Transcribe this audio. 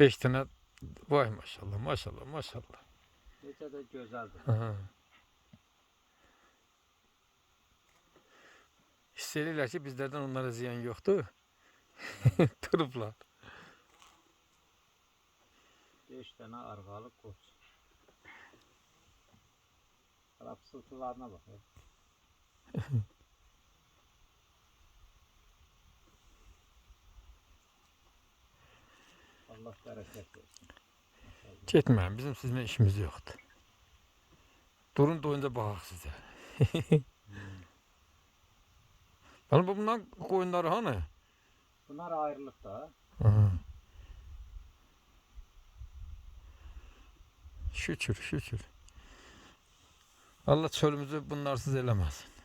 Beş tane vay maşallah maşallah maşallah. Necə də gözəldir. Aha. Hiss edirlər ki bizlərdən onlara ziyan yoxdur. Durublar. 5 dənə arğalı qoç. Rapsıltılarına bax. ya. Allah bərəkət versin. Getməyin, bizim sizinlə işimiz yoxdur. Durun doyunca baxaq sizə. Lan bu bundan qoyunları hani? Bunlar ayrılıb da. Aha. Şükür, şükür. Allah çölümüzü bunlarsız eləməsin.